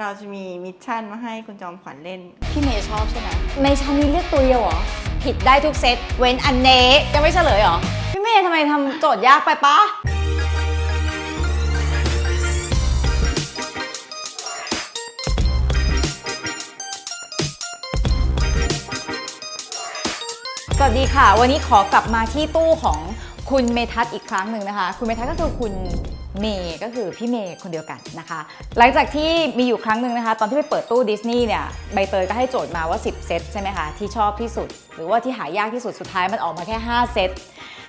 เราจะมีมิชชั่นมาให้คุณจอมขวัญเล่น พี่เมย์ชอบใช่ไหมในชั้นนี้เลือกตัวเดียวเหรอ ผิดได้ทุกเซต เว้นอันเนยังไม่เฉลยเหรอ พี่เมย์ทำไมทำโจทย์ยากไปปะสวัสดีค่ะ วันนี้ขอกลับมาที่ตู้ของคุณเมทัศน์อีกครั้งหนึ่งนะคะ คุณเมทัศน์ก็คือคุณ เมย์ก็คือพี่เมย์คนเดียวกันนะคะ หลังจากที่มีอยู่ครั้งหนึ่งนะคะ ตอนที่ไปเปิดตู้ดิสนีย์เนี่ยใบเตยก็ให้โจทย์มาว่า 10 เซตใช่ไหมคะ ที่ชอบที่สุด หรือว่าที่หายากที่สุดสุดท้ายมันออกมาแค่ 5 เซต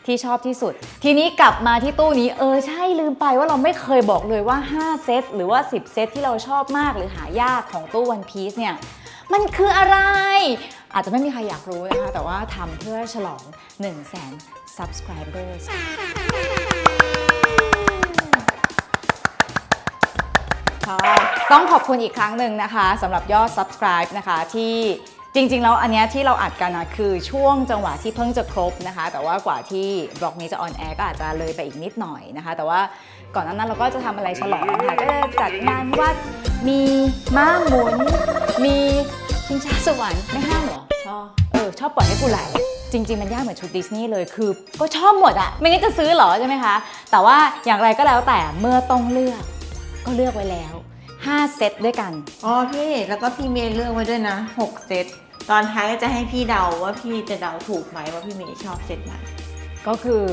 ที่ชอบที่สุด ทีนี้กลับมาที่ตู้นี้เออใช่ลืมไปว่าเราไม่เคยบอกเลยว่า 5 เซตหรือว่า 10 เซตที่เราชอบมากหรือหายากของตู้ One Piece เนี่ยมันคืออะไร อาจจะไม่มีใครอยากรู้นะคะ แต่ว่าทำเพื่อฉลอง 1 0 0 0 0แสน subscribers ต้องขอบคุณอีกครั้งหนึ่งนะคะสำหรับยอด subscribe นะคะที่จริงๆ แล้วอันนี้ที่เราอัดกันนะคือช่วงจังหวะที่เพิ่งจะครบนะคะ แต่ว่ากว่าที่บล็อกนี้จะออนแอร์ก็อาจจะเลยไปอีกนิดหน่อยนะคะ แต่ว่าก่อนหนานั้นเราก็จะทำอะไรฉลองค่ะก็จะจัดงานวัดมีม้าหมุน มีชิงช้าสวรรค์ไม่ห้ามหรอชอบเออชอบปล่อยให้กูไหลจริงๆ มันยากเหมือนชุดดิสนีย์เลยคือ ก็ชอบหมดอะไม่งั้นจะซื้อหรอใช่ไหมคะ แต่ว่าอย่างไรก็แล้วแต่เมื่อต้องเลือก ก็เลือกไว้แล้ว 5 เซตด้วยกัน อ๋อพี่ แล้วก็พี่เมย์เลือกไว้ด้วยนะ 6 เซต ตอนท้ายก็จะให้พี่เดาว่าพี่จะเดาถูกไหมว่าพี่เมย์ชอบเซตไหนก็คือ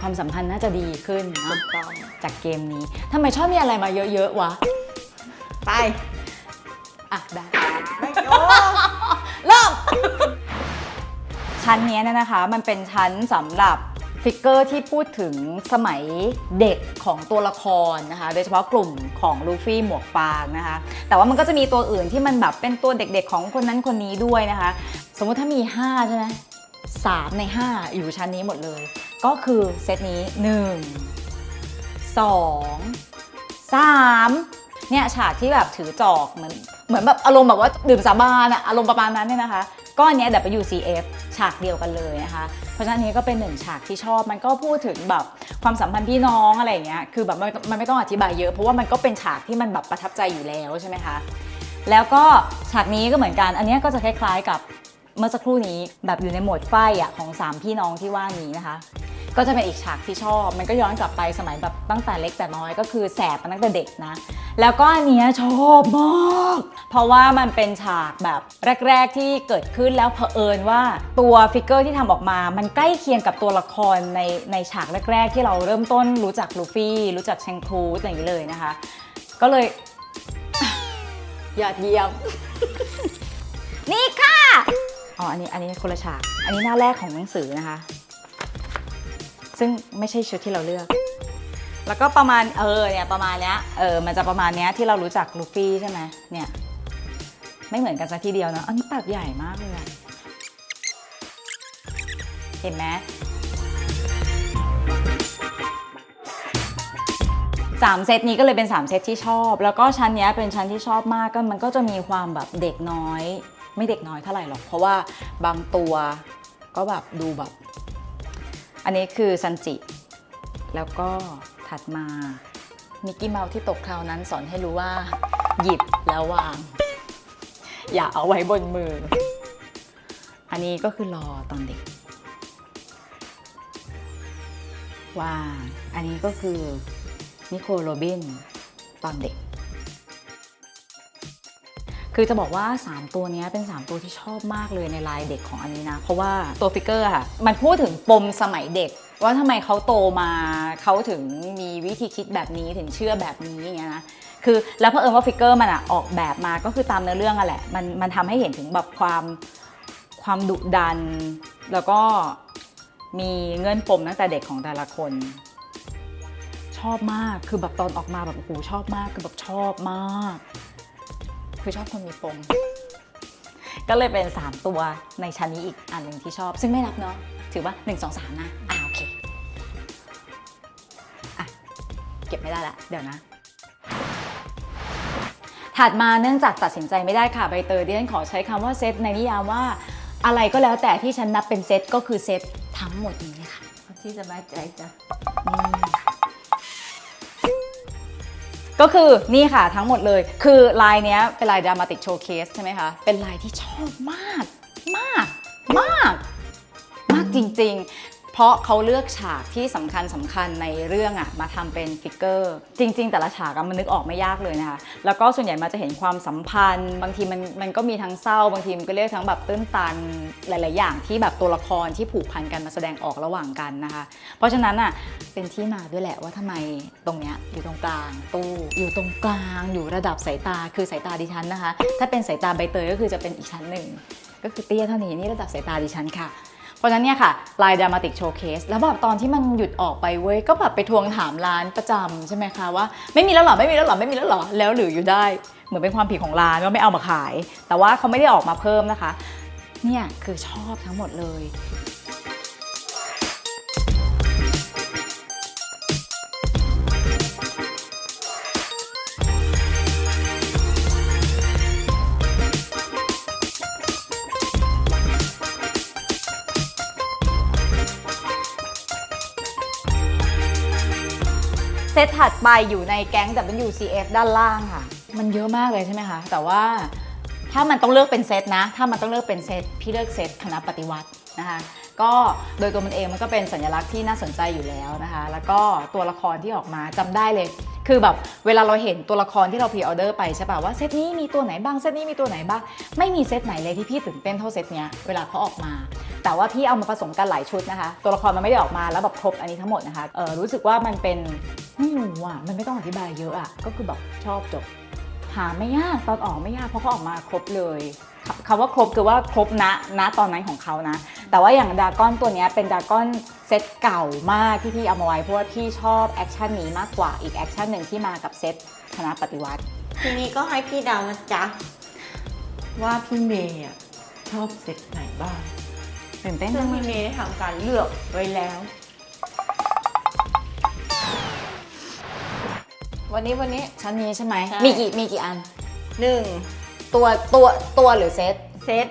ความสัมพันธ์น่าจะดีขึ้นถูเนาะกต้องจากเกมนี้ทำไมชอบมีอะไรมาเยอะๆวะไปอะได้ ไปโอ้เริ่ม ชั้นเนี้ยเนยนะคะ มันเป็นชั้นสำหรับ ฟิกเกอร์ที่พูดถึงสมัยเด็กของตัวละครนะคะ โดยเฉพาะกลุ่มของลูฟี่หมวกฟางนะคะ แต่ว่ามันก็จะมีตัวอื่นที่มันแบบเป็นตัวเด็กๆ ของคนนั้นคนนี้ด้วยนะคะ สมมุติถ้ามี 5 ใช่ไหมสามใน 5 อยู่ชั้นนี้หมดเลย ก็คือเซตนี้ 1 2 3เนี่ยฉากที่แบบถือจอกเหมือนเหมือนแบบอารมณ์แบบว่าดื่มสาบานอะอารมณ์ประมาณนั้นเนี่ยนะคะ ก็อันเนี้ย WCF ฉากเดียวกันเลยนะคะ เพราะฉะนั้นนี้ก็เป็นหนึ่งฉากที่ชอบมันก็พูดถึงแบบความสัมพันธ์พี่น้องอะไรอย่างเงี้ยคือแบบมันมันไม่ต้องอธิบายเยอะเพราะว่ามันก็เป็นฉากที่มันแบบประทับใจอยู่แล้วใช่ไหมคะแล้วก็ฉากนี้ก็เหมือนกัน อันเนี้ยก็จะคล้ายๆกับเมื่อสักครู่นี้แบบอยู่ในโหมดไฟอะของสามพี่น้องที่ว่านี้นะคะ ก็จะเป็นอีกฉากที่ชอบ มันก็ย้อนกลับไปสมัยแบบตั้งแต่เล็กแต่น้อยก็คือแสบมาตั้งแต่เด็กนะ แล้วก็อันเนี้ยชอบมาก เพราะว่ามันเป็นฉากแบบแรก ๆ ที่เกิดขึ้นแล้วเผอิญว่าตัวฟิกเกอร์ที่ทำออกมา มันใกล้เคียงกับตัวละครในในฉากแรก ๆ ที่เราเริ่มต้นรู้จักลูฟี่รู้จักเชงครูสอย่างนี้เลยนะคะ ก็เลยยอดเยี่ยมนี่ค่ะ อ๋อ อันนี้ อันนี้คนละฉาก อันนี้หน้าแรกของหนังสือนะคะ ซึ่งไม่ใช่ชุดที่เราเลือก แล้วก็ประมาณเออเนี่ยประมาณเนี้ยเออมันจะประมาณเนี้ยที่เรารู้จักลูฟี่ใช่ไหมเนี่ยไม่เหมือนกันสักทีเดียวนะอันนี้ปากใหญ่มากเลยอะเห็นไหมสามเซตนี้ก็เลยเป็น 3 เซตที่ชอบ แล้วก็ชั้นเนี้ยเป็นชั้นที่ชอบมากก็มันก็จะมีความแบบเด็กน้อย ไม่เด็กน้อยเท่าไหร่หรอก เพราะว่าบางตัวก็แบบดูแบบ อันนี้คือซันจิ แล้วก็ถัดมามิกกี้เมาส์ที่ตกคราวนั้นสอนให้รู้ว่า หยิบแล้ววาง อย่าเอาไว้บนมือ อันนี้ก็คือรอตอนเด็กวาง อันนี้ก็คือนิโคโรบินตอนเด็ก คือจะบอกว่า 3 ตัวนี้เป็น 3 ตัวที่ชอบมากเลยในลายเด็กของอันนี้นะ เพราะว่าตัวฟิกเกอร์ค่ะ มันพูดถึงปมสมัยเด็ก ว่าทำไมเขาโตมาเขาถึงมีวิธีคิดแบบนี้ถึงเชื่อแบบนี้อย่างเงี้ยนะคือแล้วเผอิญว่าฟิกเกอร์มันอะออกแบบมาก็คือตามเนื้อเรื่องอะแหละมันมันทำให้เห็นถึงแบบความความดุดัน แล้วก็มีเงื่อนปมตั้งแต่เด็กของแต่ละคน ชอบมากคือแบบตอนออกมาแบบโอ้โหชอบมากคือแบบชอบมาก คือชอบคนมีปม ก็เลยเป็น 3 ตัวในชั้นนี้อีกอันหนึ่งที่ชอบ ซึ่งไม่นับเนาะ ถือว่า 1 2 3 นะ อ่าโอเค อะ เก็บไม่ได้ละ เดี๋ยวนะ ถัดมาเนื่องจากตัดสินใจไม่ได้ค่ะใบเตยดิฉันขอใช้คำว่าเซตในนิยามว่าอะไรก็แล้วแต่ที่ฉันนับเป็นเซตก็คือเซตทั้งหมดนี้ค่ะ ที่สบายใจจ้ะ ก็คือนี่ค่ะทั้งหมดเลย คือลายเนี้ยเป็นลายดรามาติกโชว์เคสใช่ไหมคะ เป็นลายที่ชอบมาก มาก มาก มากจริง ๆ เพราะเขาเลือกฉากที่สำคัญสำคัญในเรื่องอะมาทำเป็นฟิกเกอร์ จริง ๆ แต่ละฉากมันนึกออกไม่ยากเลยนะคะ แล้วก็ส่วนใหญ่มันจะเห็นความสัมพันธ์ บางทีมันมันก็มีทั้งเศร้า บางทีมันก็เรียกทั้งแบบตื้นตันหลาย ๆ อย่างที่แบบตัวละครที่ผูกพันกันมาแสดงออกระหว่างกันนะคะ เพราะฉะนั้นอะเป็นที่มาด้วยแหละว่าทำไมตรงเนี้ยอยู่ตรงกลางตู้อยู่ตรงกลางอยู่ระดับสายตาคือสายตาดิฉันนะคะ ถ้าเป็นสายตาใบเตยก็คือจะเป็นอีกชั้นหนึ่งก็คือเตี้ยเท่านี้นี่ระดับสายตาดิฉันค่ะ เพราะฉะนั้นเนี่ยค่ะลายดรามาติกโชว์เคสแล้วแบบตอนที่มันหยุดออกไปเว้ยก็แบบไปทวงถามร้านประจำใช่ไหมคะว่าไม่มีแล้วหรอไม่มีแล้วหรอไม่มีแล้วหรอแล้วหรืออยู่ได้เหมือนเป็นความผิดของร้านว่าไม่เอามาขาย แต่ว่าเขาไม่ได้ออกมาเพิ่มนะคะ เนี่ยคือชอบทั้งหมดเลย ตถัดไปอยู่ในแก๊ง WCF ด้านล่างค่ะ มันเยอะมากเลยใช่ไหมคะ แต่ว่าถ้ามันต้องเลือกเป็นเซตนะ ถ้ามันต้องเลือกเป็นเซต พี่เลือกเซตคณะปฏิวัตินะคะ ก็โดยตัวมันเองมันก็เป็นสัญลักษณ์ที่น่าสนใจอยู่แล้วนะคะ แล้วก็ตัวละครที่ออกมาจำได้เลย คือแบบเวลาเราเห็นตัวละครที่เราพรีออเดอร์ไปใช่ป่ะว่าเซตนี้มีตัวไหนบ้าง เซตนี้มีตัวไหนบ้าง ไม่มีเซตไหนเลยที่พี่ตื่นเต้นเท่าเซตเนี้ยเวลาเขาออกมา แต่ว่าพี่เอามาผสมกันหลายชุดนะคะ ตัวละครมันไม่ได้ออกมาแล้วแบบครบอันนี้ทั้งหมดนะคะ เออรู้สึกว่ามันเป็น ไม่รู้อะมันไม่ต้องอธิบายเยอะอะก็คือแบบชอบจบ หาไม่ยากตอนออกไม่ยากเพราะเขาออกมาครบเลยคคำว่าครบคือว่าครบณณตอนนั้นของเขานะ แต่ว่าอย่างดากอนตัวเนี้ยเป็นดากอนเซตเก่ามากที่พี่เอามาไว้เพราะว่าพี่ชอบแอคชั่นนี้มากกว่าอีกแอคชั่นหนึ่งที่มากับเซตคณะปฏิวัติ ทีนี้ก็ให้พี่เดานะจ๊ะ ว่าพี่เมย์อะชอบเซตไหนบ้างตื่นเต้นซึ่งมากพี่เมย์ได้ทำการเลือกไว้แล้ว วันนี้วันนี้ ชั้นนี้ใช่ไหม ใช่ มีกี่มีกี่อัน หนึ่งตัวตัวตัวหรือเซต เซต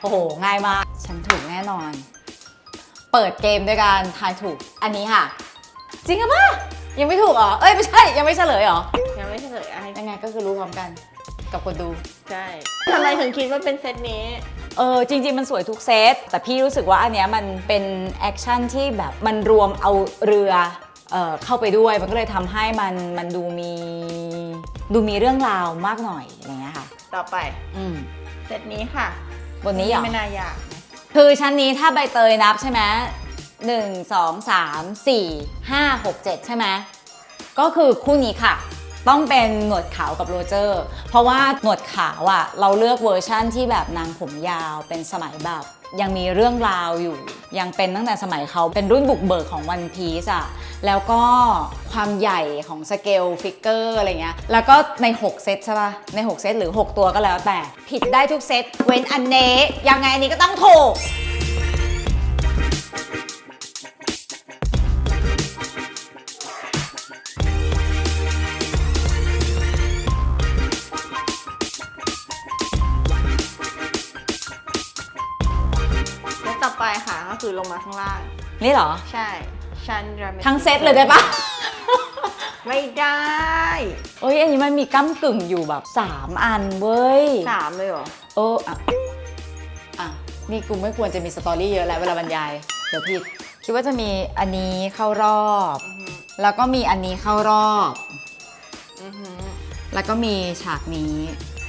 โอ้โห ง่ายมาก ฉันถูกแน่นอน เปิดเกมด้วยการทายถูก อันนี้ค่ะ จริงหรือเปล่ายังไม่ถูกเหรอ เอ้ยไม่ใช่ ยังไม่เฉลยเหรอ ยังไม่เฉลยอะไรยังไงก็คือรู้พร้อมกัน กับคนดู ใช่ทำไมถึงคิดว่าเป็นเซตนี้ เออจริง ๆ มันสวยทุกเซต แต่พี่รู้สึกว่าอันเนี้ยมันเป็นแอคชั่นที่แบบมันรวมเอาเรือ เอ่อเข้าไปด้วยมันก็เลยทำให้มันมันดูมีดูมีเรื่องราวมากหน่อยอะไรเงี้ยค่ะ ต่อไปอืมเซตนี้ค่ะบนนี้เหรอไม่น่ายากนะคือชั้นนี้ถ้าใบเตยนับใช่ไหมหนึ่งสองสามสี่ห้าหกเจ็ดใช่ไหมก็คือคู่นี้ค่ะ ต้องเป็นหนวดขาวกับโรเจอร์ เพราะว่าหนวดขาวอะ่ะเราเลือกเวอร์ชั่นที่แบบนางผมยาวเป็นสมัยแบบยังมีเรื่องราวอยู่ ยังเป็นตั้งแต่สมัยเขาเป็นรุ่นบุกเบิกของวันพีซอะแล้วก็ความใหญ่ของสเกลฟิกเกอร์อะไรเงี้ยแล้วก็ใน 6 เซตใช่ปะใน 6 เซตหรือ 6 ตัวก็แล้วแต่ ผิดได้ทุกเซต เว้นอันเนยังไงอันนี้ก็ต้องถูก ค่ะก็คือลงมาข้างล่าง นี่เหรอ ใช่ชันดราทั้งเซตเลยได้ปะ ไม่ได้เอ้ยอันนี้มันมีก้ากึ่งอยู่แบบ 3 อันเว้ยสามเลยเหรอเอออะอะ นี่กูไม่ควรจะมีสตอรี่เยอะแล้วเวลาบรรยาย เดี๋ยวผิด คิดว่าจะมีอันนี้เข้ารอบ อือหือแล้วก็มีอันนี้เข้ารอบ อือหือแล้วก็มีฉากนี้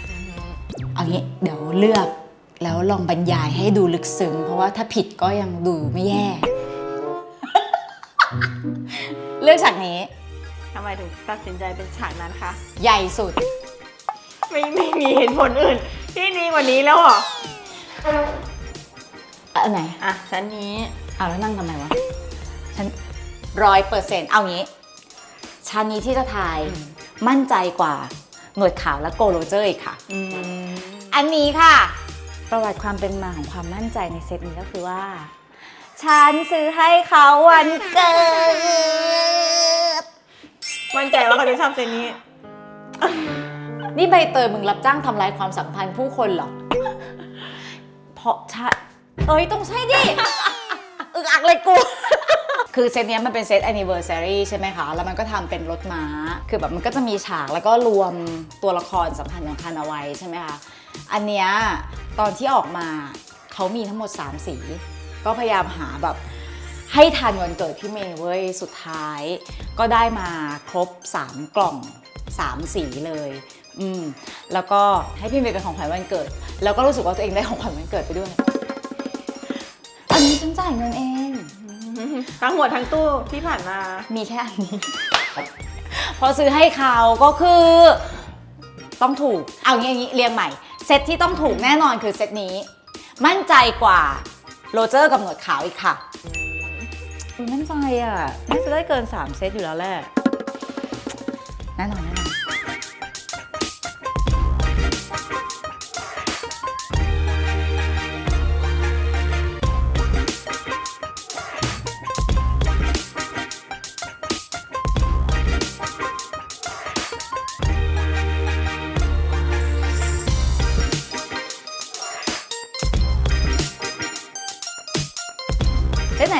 อือหือ เอางี้เดี๋ยวเลือก แล้วลองบรรยายให้ดูลึกซึ้งเพราะว่าถ้าผิดก็ยังดูไม่แย่ เลือกฉากนี้ ทำไมถึงตัดสินใจเป็นฉากนั้นคะ ใหญ่สุด ไม่ไม่มีเหตุผลอื่น ที่ดีกว่านี้แล้วเหรอ อันไหนอะชั้นนี้เอาแล้วนั่งทำไมวะฉันร้อยเปอร์เซ็นต์เอางี้ชั้นนี้ที่จะทายอืมมั่นใจกว่าหนวดขาวและโกโรเจอร์อีกค่ะอืมอันนี้ค่ะ ประวัติความเป็นมาของความมั่นใจในเซตนี้ก็คือว่า ฉันซื้อให้เขาวันเกิด มั่นใจว่าเขาจะชอบเซตนี้ นี่ใบเตยมึงรับจ้างทำลายความสัมพันธ์ผู้คนเหรอ เพราะใช่เอ้ยต้องใช่ดิ อึกอักเลยกู คือเซตเนี้ยมันเป็นเซต anniversary ใช่ไหมคะ แล้วมันก็ทำเป็นรถม้า คือแบบมันก็จะมีฉากแล้วก็รวมตัวละครสำคัญสำคัญเอาไว้ใช่ไหมคะ อันเนี้ย ตอนที่ออกมาเขามีทั้งหมด 3 สี ก็พยายามหาแบบให้ทันวันเกิดพี่เมย์เว้ยสุดท้าย ก็ได้มาครบ 3 กล่อง 3 สีเลย อืมแล้วก็ให้พี่เมย์เป็นของขวัญวันเกิด แล้วก็รู้สึกว่าตัวเองได้ของขวัญวันเกิดไปด้วย อันนี้ฉันจ่ายเงินเอง ทั้งหมดทั้งตู้ที่ผ่านมา มีแค่อันนี้ พอซื้อให้เขาก็คือ ต้องถูก เอางี้อย่างนี้เรียงใหม่เซตที่ต้องถูกแน่นอนคือเซตนี้ มั่นใจกว่าโรเจอร์กับหนวดขาวอีกค่ะอุ๊ยมั่นใจอะน่าจะได้เกิน 3 เซตอยู่แล้วแหละแน่นอนแน่นอน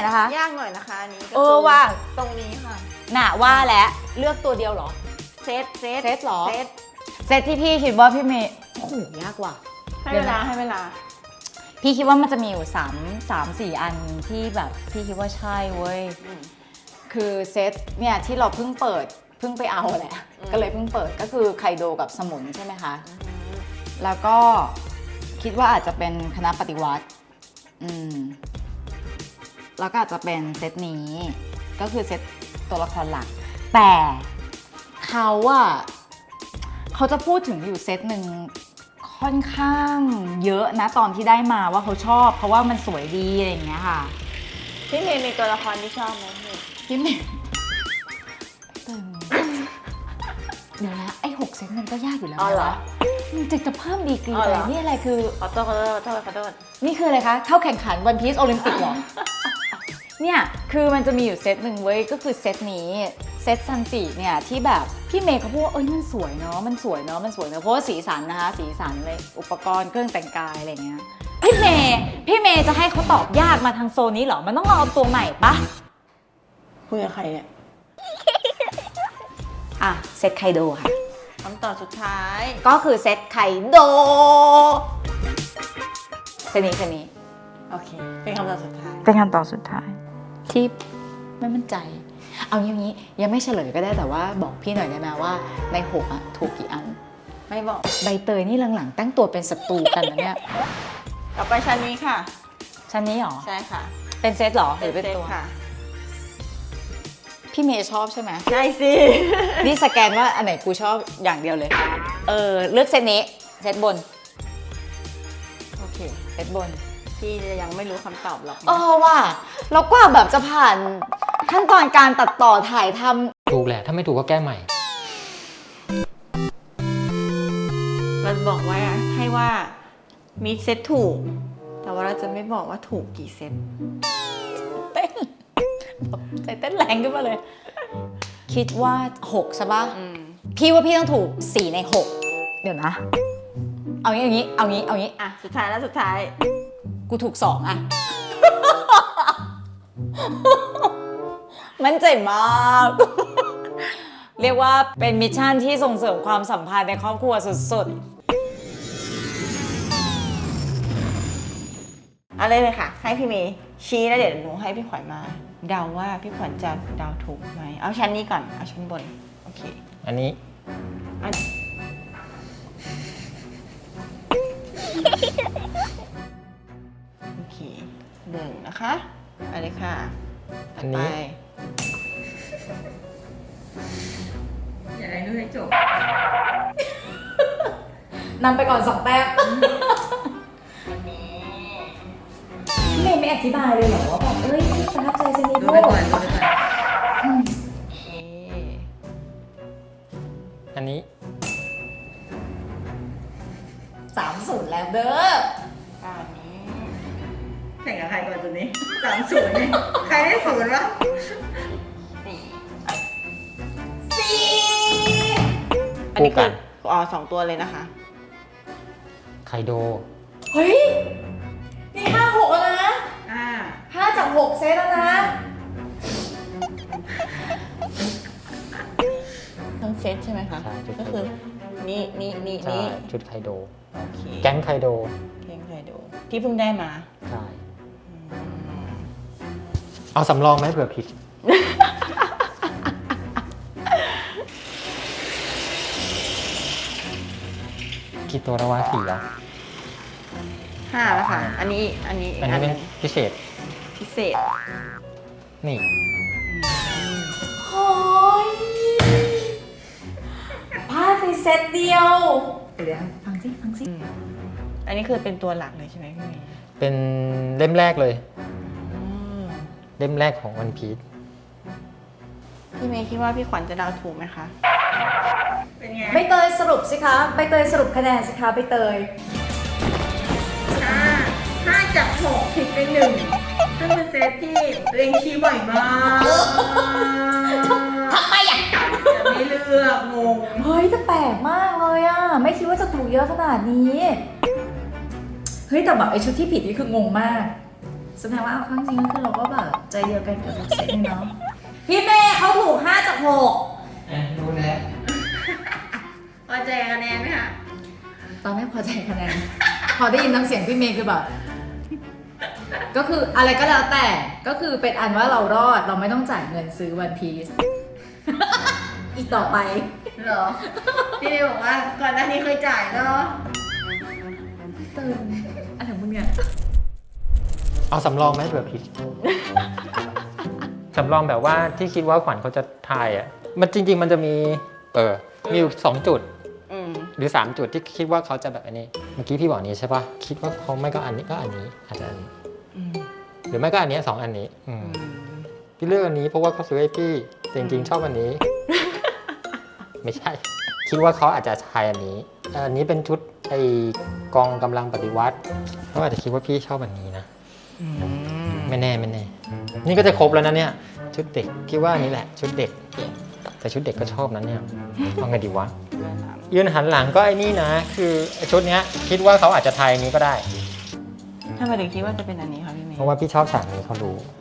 เซตไหนนะคะ ยากหน่อยนะคะอันนี้เออว่ะ ตรงนี้ค่ะ น่ะว่าแล้วเลือกตัวเดียวเหรอ เซตเซตเซตเหรอ เซตเซตที่พี่คิดว่าพี่เมย์โอ้โหยากว่ะ ให้เวลาให้เวลา พี่คิดว่ามันจะมีอยู่3 3 4อันที่แบบพี่คิดว่าใช่เว้ย อืม คือเซตเนี่ยที่เราเพิ่งเปิดเพิ่งไปเอาแหละ อืม ก็เลยเพิ่งเปิดก็คือไคโดกับสมุนใช่ไหมคะ แล้วก็คิดว่าอาจจะเป็นคณะปฏิวัติ อืม แล้วก็อาจจะเป็นเซตนี้ ก็คือเซตตัวละครหลัก แต่เขาอะเขาจะพูดถึงอยู่เซตหนึ่งค่อนข้างเยอะนะตอนที่ได้มาว่าเขาชอบ เพราะว่ามันสวยดีอะไรอย่างเงี้ยค่ะ พี่เมย์มีตัวละครที่ชอบไหมพี่พี่เมย์ตึงเดี๋ยวนะไอ้หกเซตมันก็ยากอยู่แล้วอ๋อเหรอ นะมันจะจะเพิ่มดีกรีอ๋อไปเหรอ นี่อะไรคือ ขอโทษขอโทษขอโทษขอโทษนี่คืออะไรคะ เข้าแข่งขันวันพีซโอลิมปิกเหรอ เนี่ยคือมันจะมีอยู่เซตหนึ่งเว้ยก็คือเซตนี้เซตซันจิเนี่ยที่แบบพี่เมย์เขาพูดว่าเอ้ยมันสวยเนาะมันสวยเนาะมันสวยเนาะเพราะว่าสีสันนะคะสีสันเลยอุปกรณ์เครื่องแต่งกายอะไรเงี้ยพี่เมย์พี่เมย์จะให้เขาตอบยากมาทางโซนนี้เหรอมันต้องเอาตัวใหม่ปะคุยกับใครเนี่ยอะเซตไคโดค่ะคำตอบสุดท้าย ก็คือเซตไคโดเซตนี้เซตนี้โอเค เป็นคำตอบสุดท้าย เป็นคำตอบสุดท้าย ที่ไม่มั่นใจ เอาอย่างนี้ยังไม่เฉลยก็ได้แต่ว่าบอกพี่หน่อยได้ไหมว่าในหกอะถูกกี่อัน ไม่บอก ใบเตยนี่หลังๆ ตั้งตัวเป็นศัตรูกันนะเนี่ยต่อไปชั้นนี้ค่ะ ชั้นนี้หรอ ใช่ค่ะ เป็นเซตหรอหรือเป็นซตตัวค่ะ พี่เมย์ชอบใช่ไหมใช่สิ นี่สแกนว่าอันไหนกูชอบอย่างเดียวเลย เออเลือกเซตนี้ เซตบน โอเค เซตบน พี่จะยังไม่รู้คำตอบหรอกนะเออว่ะแล้วกว่าแบบจะผ่านขั้นตอนการตัดต่อถ่ายทำถูกแหละ ถ้าไม่ถูกก็แก้ใหม่ เราบอกว่าให้ว่ามีเซตถูก แต่ว่าเราจะไม่บอกว่าถูกกี่เซตเต้นใจเต้นแรงขึ้นมาเลย คิดว่า 6 ใช่ปะอืม พี่ว่าพี่ต้องถูก 4 ใน 6 เดี๋ยวนะ เอางี้เอางี้เอางี้เอางี้อะสุดท้ายแล้วสุดท้าย กูถูก2อะ มันใจมาก เรียกว่าเป็นมิชชั่นที่ส่งเสริมความสัมพันธ์ในครอบครัวสุดเอาเลยเลยค่ะ ให้พี่เมย์ชี้แล้วเดี๋ยวหนูให้พี่ขวัญมา เดาว่าพี่ขวัญจะเดาถูกไหม เอาชั้นนี้ก่อน เอาชั้นบน โอเค อันนี้ อัน โอเคหนึ่งนะคะเอะไรค่ะอันนี้ ไปอย่าให้นู้ให้จบๆนำไปก่อน2แต้มพี่เมย์ไม่อธิบายเลยเหรอว่าแบบเอ้ยพี่ประทับใจเซนิโก้โอเค ตัวเลยนะคะ ไคโด เฮ้ย นี่ห้าหกแล้วนะอ่า ห้าจากหกเซตแล้วนะ ทั้งเซตใช่ไหมคะ ใช่ชุดก็คือ นี่นี่นี่ใช่นี่ชุดไคโด โอเคแก๊งไคโดเพลงไคโดที่เพิ่งได้มาใช่เอาสำรองไหมเผื่อผิด กี่ตัวแล้ววะสี่แล้วห้าแล้วค่ะ อันนี้ อันนี้อีกอันอันี้นหเป็นนึ่งพิเศษ พิเศษ นี่โอ้ยพลาดไปเซตเดียว เดี๋ยวฟังสิฟังสิอืมอันนี้คือเป็นตัวหลักเลยใช่ไหมพี่เมย์เป็นเล่มแรกเลยอืมเล่มแรกของวันพีชพี่เมย์คิดว่าพี่ขวัญจะเดาถูกไหมคะ เป็นไงใบเตยสรุปสิคะใบเตยสรุปคะแนนสิคะใบเตยห้าห้าจากหกผิดไปหนึ่งซึ่งเป็นเซตที่ตัวเองชี้บ่อยมากทำไมอะจะไม่เลือกงงเฮ้ยแต่แปลกมากเลยอะไม่คิดว่าจะถูกเยอะขนาดนี้ เฮ้ยแต่แบบไอชุดที่ผิดนี่คืองงมากแสดงว่าเอาเข้าจริงก็คือเราก็แบบใจเดียวกันกับทุกเซตเลยเนาะพี่เมย์เขาถูก 5 จากรู้แล้ว พอใจคะแนนไหมคะ6ตอนไม่พอใจคะแนน พอได้ยินน้ำเสียงพี่เมย์คือแบบ ก็คืออะไรก็แล้วแต่ ก็คือเป็นอันว่าเรารอด เราไม่ต้องจ่ายเงินซื้อวันพีซ อีกต่อไป เหรอ พี่เมย์บอกว่าก่อนหน้านี้เคยจ่ายเนาะตื่นอะไรของมึงเนี่ย เอาสำรองไหมเผื่อผิด สำรองแบบว่าที่คิดว่าขวัญเขาจะทายอะ มันจริง ๆ มันจะมี เออ มีอยู่สองจุดอืม หรือ 3 จุดที่คิดว่าเขาจะแบบอันนี้ เมื่อกี้พี่บอกนี้ใช่ปะคิดว่าเขาไม่ก็อันนี้ก็อันนี้อาจจะอันนี้อืมหรือไม่ก็อันนี้สองอันนี้อืมพี่เลือกอันนี้เพราะว่าเขาซื้อให้พี่แต่จริงๆชอบอันนี้ ไม่ใช่ คิดว่าเขาอาจจะทายอันนี้อันนี้เป็นชุดไอกองกำลังปฏิวัติเขาอาจจะคิดว่าพี่ชอบอันนี้นะ อืมไม่แน่ไม่แน่ นี่ก็จะครบแล้วนะเนี่ย ชุดเด็กคิดว่าอันนี้แหละ ชุดเด็ก แต่ชุดเด็กก็ชอบนะเนี่ยเอาไงดีวะ ยืนหันหลังก็ไอ้นี่นะ คือไอ้ชุดเนี้ยคิดว่าเขาอาจจะทายอันนี้ก็ได้ ทำไมถึงคิดว่าจะเป็นอันนี้คะพี่เมย์เพราะว่าพี่ชอบฉากนี้เขารู้อ